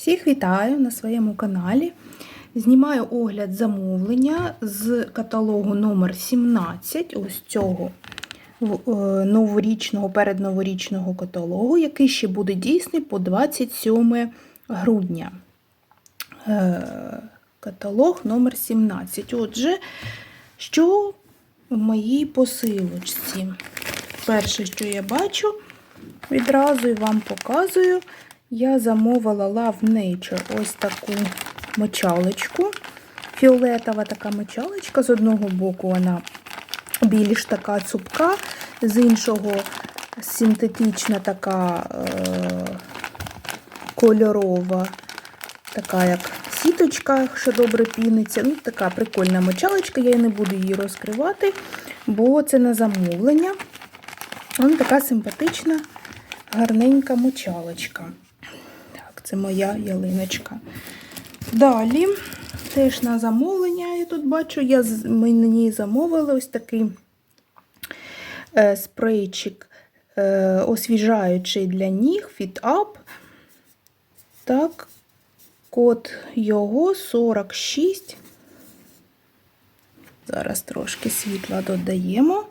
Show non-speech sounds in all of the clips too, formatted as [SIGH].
Всіх вітаю на своєму каналі. Знімаю огляд замовлення з каталогу номер 17 ось цього е, новорічного, передноворічного каталогу, який ще буде дійсний по 27 грудня. Е, Каталог номер 17. Отже, що в моїй посилочці? Перше, що я бачу, відразу і вам показую. Я замовила Love Nature ось таку мочалочку. Фіолетова така мочалочка. З одного боку вона більш така цупка, з іншого синтетична така е- кольорова, така як сіточка, що добре піниться. Ну, така прикольна мочалочка, я не буду її розкривати, бо це на замовлення. Ось така симпатична, гарненька мочалочка. Це моя ялиночка. Далі, теж на замовлення, я тут бачу, я мені замовили ось такий е, спрейчик е, освіжаючий для ніг Fit Up. Так, код його 46. Зараз трошки світла додаємо.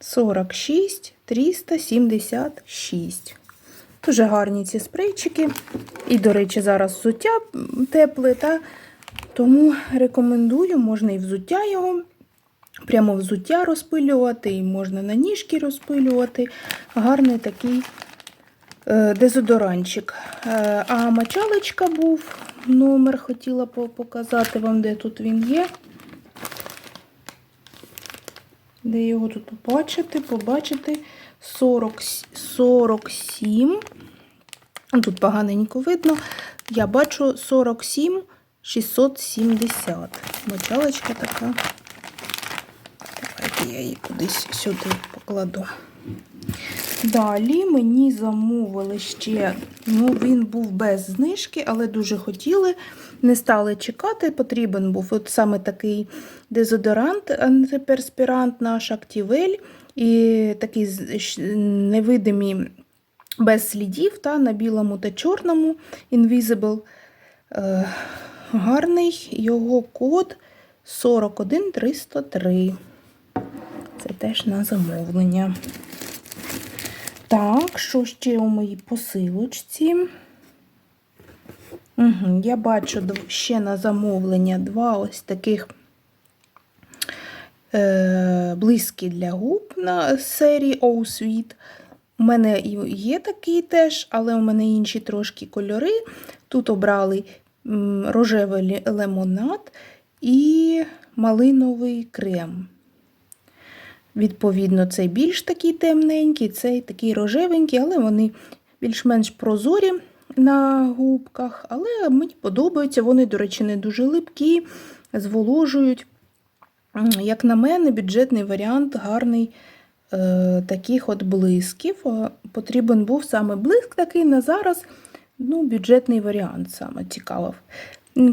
46 376. Дуже гарні ці спрейчики. І, до речі, зараз взуття тепле, та тому рекомендую, можна і взуття його, прямо взуття розпилювати, і можна на ніжки розпилювати. Гарний такий е, дезодоранчик. Е, а мочалочка був, номер хотіла показати вам, де тут він є. Де його тут побачити? Побачити 40, 47. Тут поганенько видно. Я бачу 47 670. Мочалочка така. Давайте я її кудись сюди покладу. Далі мені замовили ще, ну він був без знижки, але дуже хотіли. Не стали чекати, потрібен був от саме такий дезодорант, антиперспірант наш Актівель. І такий з- невидимі без слідів та, на білому та чорному Invisible. Е, гарний його код 41303. Це теж на замовлення. Так, що ще у моїй посилочці? Угу, я бачу ще на замовлення два ось таких е, блиски для губ на серії Oh Sweet. У мене є такий теж, але у мене інші трошки кольори. Тут обрали рожевий лимонад і малиновий крем. Відповідно, цей більш такий темненький, цей такий рожевенький, але вони більш-менш прозорі на губках. Але мені подобаються. Вони, до речі, не дуже липкі, зволожують. Як на мене, бюджетний варіант гарний таких от блисків. Е, Потрібен був саме блиск такий на зараз. Ну, бюджетний варіант саме цікавив.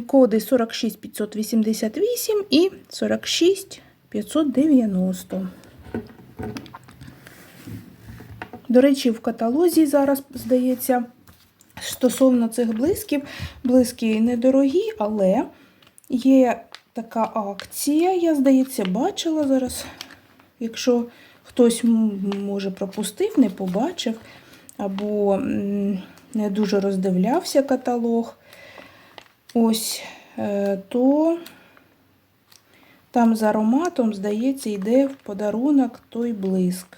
Коди 46588 і 46590. До речі, в каталозі зараз, здається, стосовно цих блисків, блиски недорогі, але є така акція, я, здається, бачила зараз. Якщо хтось може пропустив, не побачив, або не дуже роздивлявся каталог, ось, е, то там з ароматом, здається, йде в подарунок той блиск.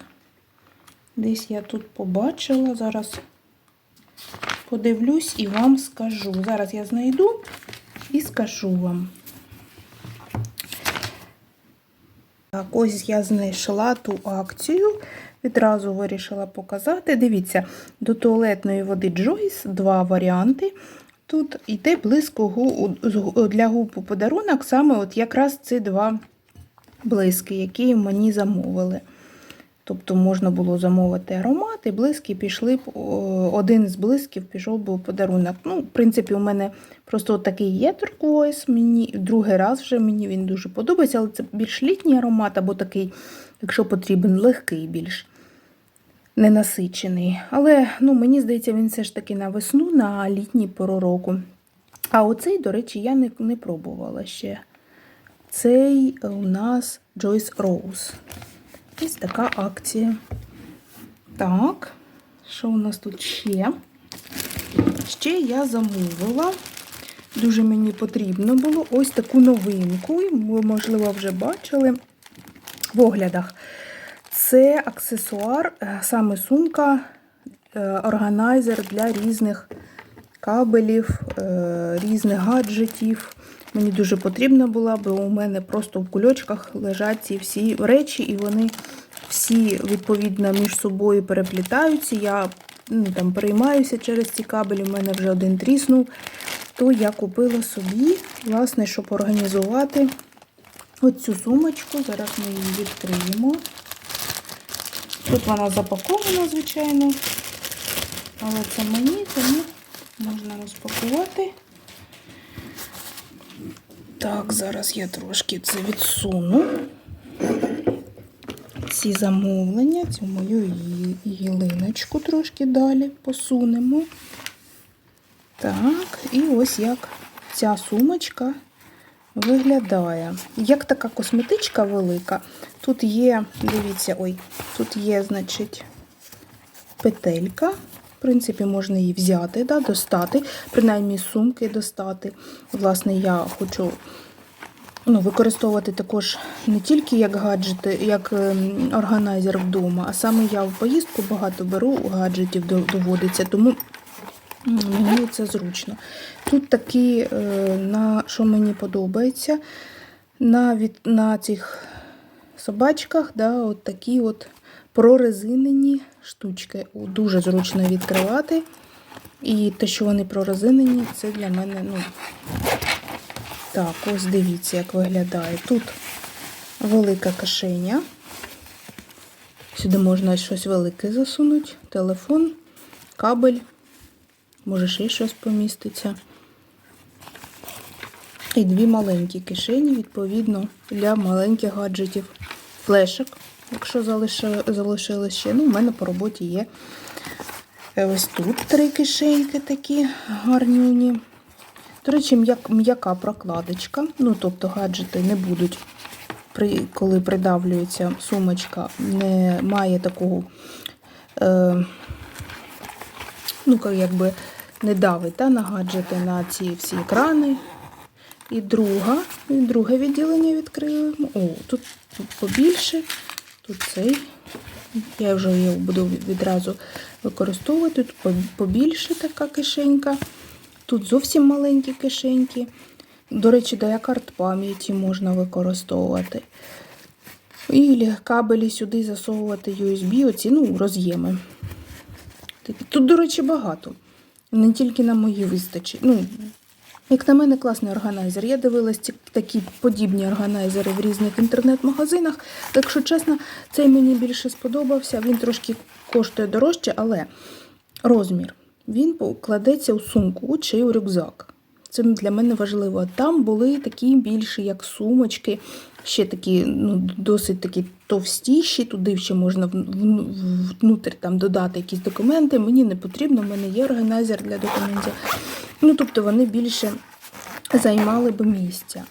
Десь я тут побачила, зараз подивлюсь і вам скажу. Зараз я знайду і скажу вам. Так, ось я знайшла ту акцію. Відразу вирішила показати. Дивіться, до туалетної води Джойс два варіанти. Тут йде близько для губ подарунок, саме от якраз ці два блиски, які мені замовили. Тобто можна було замовити аромат, і блиски пішли б, один з блисків пішов би у подарунок. Ну, в принципі, у мене просто такий є турквойс, мені другий раз вже мені він дуже подобається, але це більш літній аромат, або такий, якщо потрібен, легкий більш. ненасичений. Але ну, мені здається, він все ж таки на весну, на літній пору року. А оцей, до речі, я не, не пробувала ще. Цей у нас Joyce Rose. Ось така акція. Так, що у нас тут ще? Ще я замовила. Дуже мені потрібно було ось таку новинку. Ви, можливо, вже бачили в оглядах. Це аксесуар, е, саме сумка, е, органайзер для різних кабелів, е, різних гаджетів. Мені дуже потрібна була, бо у мене просто в кульочках лежать ці всі речі, і вони всі відповідно між собою переплітаються. Я ну, там переймаюся через ці кабелі, у мене вже один тріснув. То я купила собі, власне, щоб організувати оцю сумочку. Зараз ми її відкриємо. Тут вона запакована, звичайно. Але це мені, тому можна розпакувати. Так, зараз я трошки це відсуну. Ці замовлення, цю мою ялиночку трошки далі посунемо. Так, і ось як ця сумочка виглядає. Як така косметичка велика. Тут є, дивіться, ой, тут є, значить, петелька. В принципі, можна її взяти, да, достати, принаймні сумки достати. Власне, я хочу ну, використовувати також не тільки як гаджети, як ем, органайзер вдома, а саме я в поїздку багато беру гаджетів доводиться, тому мені це зручно. Тут такі, е, на що мені подобається, на, від, на цих собачках, да, от такі от прорезинені штучки. Дуже зручно відкривати. І те, що вони прорезинені, це для мене, ну, так, ось дивіться, як виглядає. Тут велика кишеня. Сюди можна щось велике засунути. Телефон, кабель, може ще щось поміститься. І дві маленькі кишені, відповідно, для маленьких гаджетів. Флешок, якщо залишили, ще. Ну, у мене по роботі є. Е, Ось тут три кишеньки такі гарнюні. До речі, м'яка прокладочка. Ну, тобто гаджети не будуть, коли придавлюється сумочка, не має такого, е, ну, якби не давить та, на гаджети, на ці всі екрани. І друга, і друге відділення відкриємо. О, тут побільше, тут цей. Я вже його буду відразу використовувати. Тут побільше така кишенька. Тут зовсім маленькі кишеньки. До речі, для карт пам'яті можна використовувати. І кабелі сюди засовувати USB, оці, ну, роз'єми. Тут, до речі, багато. Не тільки на мої вистачить. Ну, як на мене, класний органайзер. Я дивилась такі подібні органайзери в різних інтернет-магазинах. Якщо чесно, цей мені більше сподобався. Він трошки коштує дорожче, але розмір. Він кладеться у сумку чи у рюкзак. Це для мене важливо. Там були такі більші, як сумочки, ще такі, ну, досить такі товстіші, туди ще можна внутрі там додати якісь документи. Мені не потрібно, в мене є органайзер для документів. Ну, тобто вони більше займали б місця.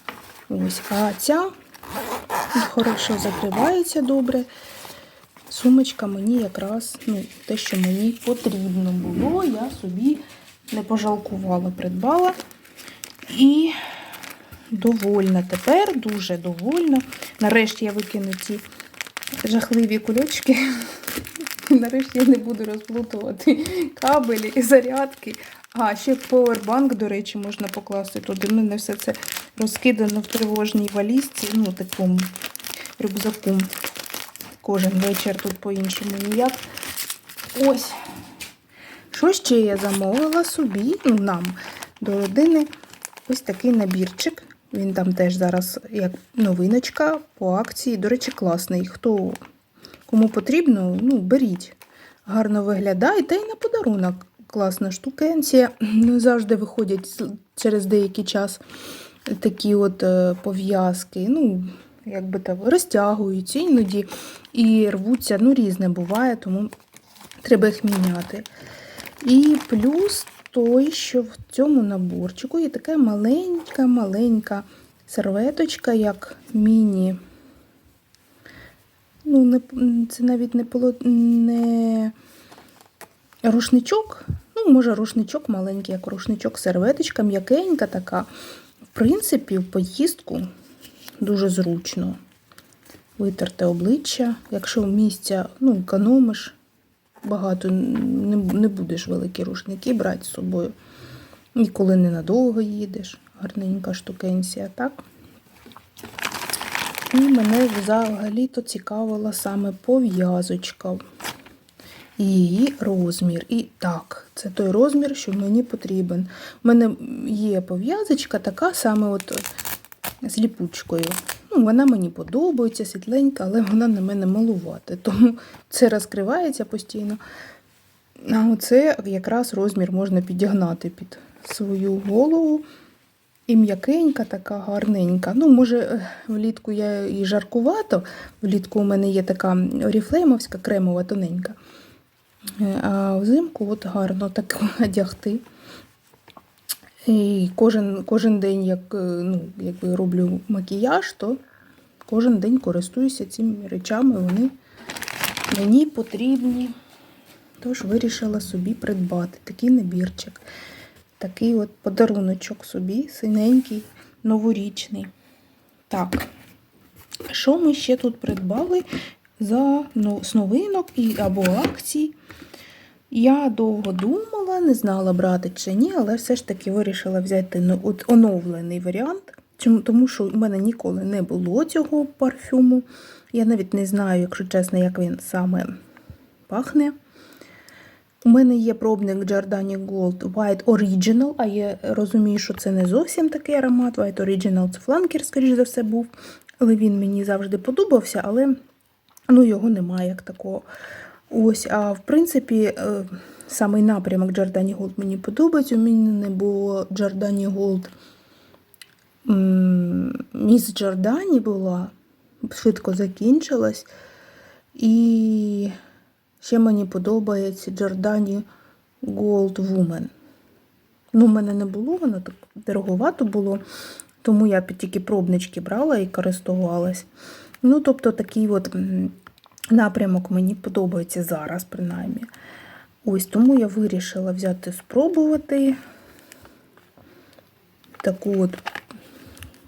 Ось. А ця хорошо закривається добре. Сумочка мені якраз ну, те, що мені потрібно було, я собі не пожалкувала, придбала. І довольна тепер, дуже довольна. Нарешті я викину ці жахливі кульочки. [LAUGHS] Нарешті я не буду розплутувати кабелі і зарядки. А, ще поwerbank, до речі, можна покласти туди. У мене все це розкидано в тривожній валізці, ну, такому рюкзаку. Кожен вечір тут по-іншому ніяк. Ось. Що ще я замовила собі, ну, нам до родини, ось такий набірчик. Він там теж зараз як новиночка по акції. До речі, класний. Хто кому потрібно, ну, беріть. Гарно виглядає, та й на подарунок класна штукенція. Не завжди виходять через деякий час такі от е, пов'язки. Ну, якби там розтягуються іноді і рвуться. Ну, різне буває, тому Треба їх міняти. І плюс той, що в цьому наборчику є така маленька-маленька серветочка, як міні. Ну, не, це навіть не, поло, не рушничок. Ну, може, рушничок маленький, як рушничок, серветочка, м'якенька така. В принципі, в поїздку дуже зручно витерти обличчя. Якщо в місця ну, економиш, багато не, будеш великі рушники брати з собою. Ніколи ненадовго їдеш. Гарненька штукенція, так? І мене взагалі-то цікавила саме пов'язочка. І її розмір. І так, це той розмір, що мені потрібен. У мене є пов'язочка, така саме от з ліпучкою. Ну, вона мені подобається, світленька, але вона на мене малувати. Тому це розкривається постійно. А оце якраз розмір можна підігнати під свою голову. І м'якенька, така гарненька. Ну, може, влітку я і жаркувато. Влітку у мене є така оріфлеймовська, кремова, тоненька. Е, А взимку от гарно так одягти. І кожен, кожен день, як е, ну, якби роблю макіяж, то кожен день користуюся цими речами, вони мені потрібні. Тож вирішила собі придбати такий набірчик. Такий от подаруночок собі, синенький, новорічний. Так, що ми ще тут придбали за ну, з новинок і, або акцій? Я довго думала, не знала брати чи ні, але все ж таки вирішила взяти ну, оновлений варіант. Тому що в мене ніколи не було цього парфюму. Я навіть не знаю, якщо чесно, як він саме пахне. У мене є пробник Giordani Gold White Original, а я розумію, що це не зовсім такий аромат. White Original це фланкер, скоріш за все, був. Але він мені завжди подобався, але ну, його немає як такого. Ось, а в принципі, е, самий напрямок Giordani Gold мені подобається. У мене не було Giordani. Міс Джордані була, швидко закінчилась. І ще мені подобається Giordani Gold Woman. Ну, в мене не було, воно так дороговато було, тому я тільки пробнички брала і користувалась. Ну, тобто, такий от напрямок мені подобається зараз, принаймні. Ось тому я вирішила взяти спробувати. Таку от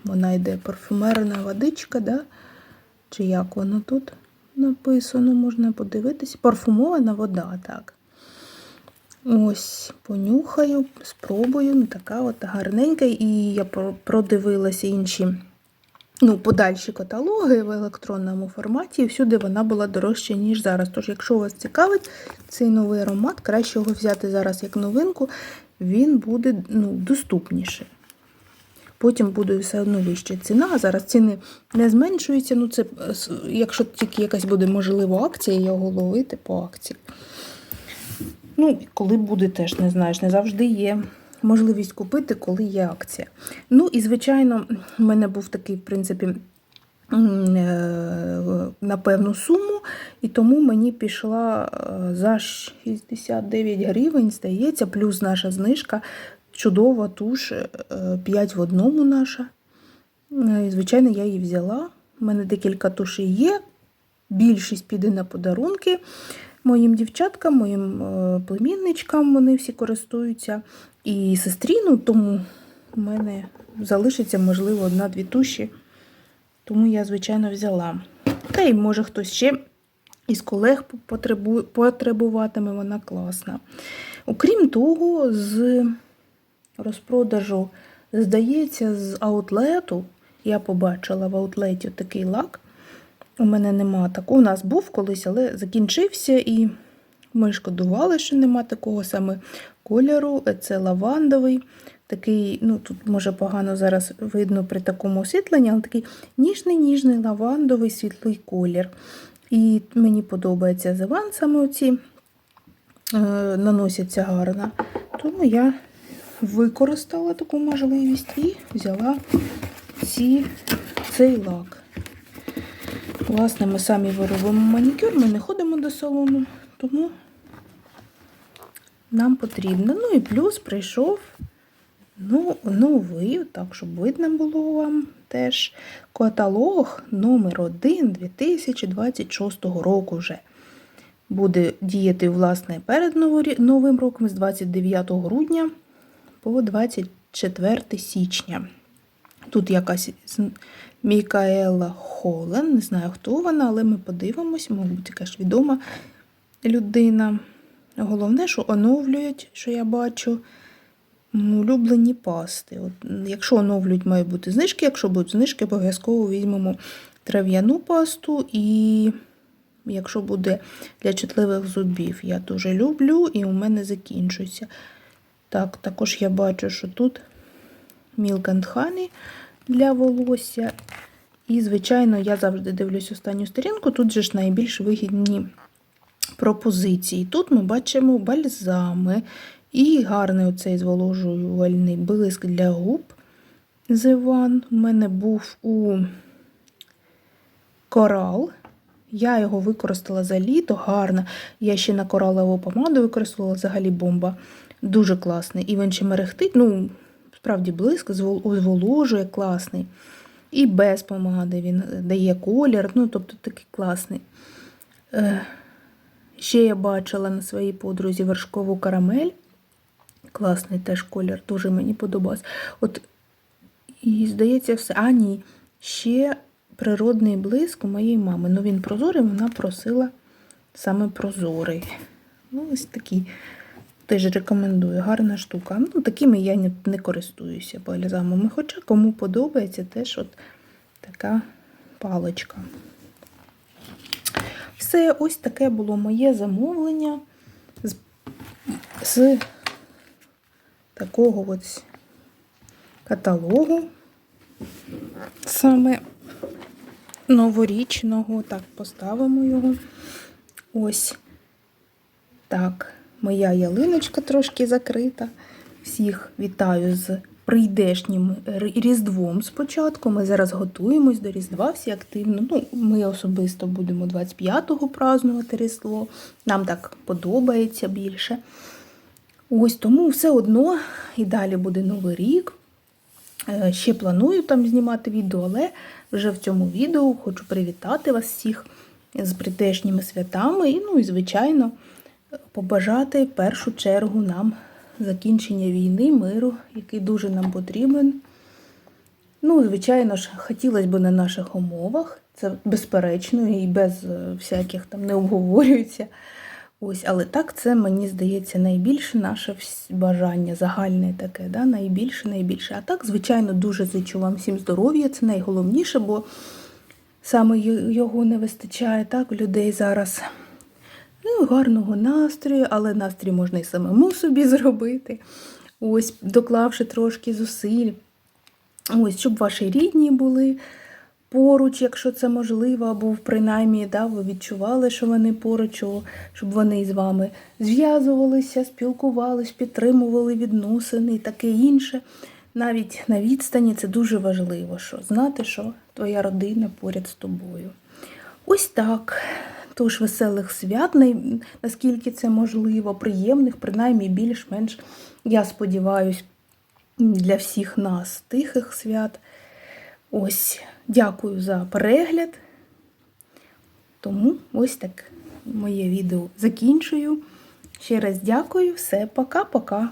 вона йде парфюмерна водичка, да? чи як воно тут написано, можна подивитися. Парфумована вода, так. Ось, понюхаю, спробую. Ну, така от гарненька. І я продивилася інші ну, подальші каталоги в електронному форматі, і всюди вона була дорожча, ніж зараз. Тож, якщо вас цікавить цей новий аромат, краще його взяти зараз як новинку, він буде ну, доступніший. Потім буде все одно вища ціна. а Зараз ціни не зменшуються. Ну, це, е, якщо тільки якась буде можлива акція, його ловити по акції. Ну, коли буде, теж не знаєш, не завжди є можливість купити, коли є акція. Ну і, звичайно, в мене був такий, в принципі, е, на певну суму, і тому мені пішла е, за 69 гривень, здається, плюс наша знижка. Чудова туш 5 в одному наша. Е, І, звичайно, я її взяла. У мене декілька тушей є. Більшість піде на подарунки моїм дівчаткам, моїм е, племінничкам. Вони всі користуються. І сестрі, ну тому в мене залишиться, можливо, одна-дві туші. Тому я, звичайно, взяла. Та й може хтось ще із колег потребуватиме, вона класна. Окрім того, з розпродажу, здається, з аутлету, я побачила в аутлеті такий лак. У мене нема такого. У нас був колись, але закінчився, і ми шкодували, що нема такого саме кольору. Це лавандовий. Такий, ну тут може погано зараз видно при такому освітленні, але такий ніжний-ніжний лавандовий світлий колір. І мені подобається зеван, саме оці е, наносяться гарно. Тому я використала таку можливість і взяла ці, цей лак. Власне, ми самі виробимо манікюр, ми не ходимо до салону, тому нам потрібно. Ну і плюс прийшов ну, новий, так, щоб видно було вам теж каталог номер 1 2026 року вже. Буде діяти, власне, перед Новим роком з 29 грудня по 24 січня. Тут якась Мікаела Холен, не знаю, хто вона, але ми подивимось, мабуть, якась відома людина. Головне, що оновлюють, що я бачу, улюблені пасти. От, якщо оновлюють, мають бути знижки. Якщо будуть знижки, обов'язково візьмемо трав'яну пасту. І якщо буде для чутливих зубів, я дуже люблю і у мене закінчується. Так, також я бачу, що тут Milk and Honey для волосся. І, звичайно, я завжди дивлюсь останню сторінку. Тут же ж найбільш вигідні пропозиції. Тут ми бачимо бальзами і гарний оцей зволожувальний блиск для губ. The One. У мене був у корал. Я його використала за літо, гарно. Я ще на коралову помаду використовувала взагалі бомба. Дуже класний. І він ще мерехтить. Ну, справді блиск, зволожує класний. І без помади він дає колір. Ну, тобто такий класний. Ще я бачила на своїй подрузі вершкову карамель. Класний теж колір, дуже мені подобався. От, і здається, все. А, ні. Ще природний блиск у моєї мами. Ну, він прозорий, вона просила саме прозорий. Ну, ось такий. Теж рекомендую, гарна штука. Ну, такими я не, не користуюся бальзамами. Хоча кому подобається, теж от така паличка. Все, ось таке було моє замовлення з, з такого ось каталогу, саме новорічного. Так, поставимо його. Ось так. Моя ялиночка трошки закрита. Всіх вітаю з прийдешнім Різдвом спочатку. Ми зараз готуємось до Різдва, всі активно. Ну, ми особисто будемо 25-го празднувати Різдво. Нам так подобається більше. Ось тому все одно і далі буде Новий рік. Е, Ще планую там знімати відео, але вже в цьому відео хочу привітати вас всіх з прийдешніми святами. І, ну і, звичайно, побажати першу чергу нам закінчення війни, миру, який дуже нам потрібен. Ну, звичайно ж, хотілося б на наших умовах. Це безперечно і без е, всяких там не обговорюється. Ось, але так, це мені здається найбільше наше бажання, загальне таке, да? найбільше, найбільше. А так, звичайно, дуже зичу вам всім здоров'я, це найголовніше, бо саме його не вистачає так, людей зараз. Ну, гарного настрою, але настрій можна і самому собі зробити. Ось, доклавши трошки зусиль. Ось, щоб ваші рідні були поруч, якщо це можливо, або принаймні да, ви відчували, що вони поруч, щоб вони з вами зв'язувалися, спілкувалися, підтримували відносини і таке інше. Навіть на відстані це дуже важливо, що знати, що твоя родина поряд з тобою. Ось так. Тож веселих свят, наскільки це можливо, приємних, принаймні більш-менш, я сподіваюся, для всіх нас тихих свят. Ось, дякую за перегляд. Тому ось так моє відео закінчую. Ще раз дякую, все, пока-пока.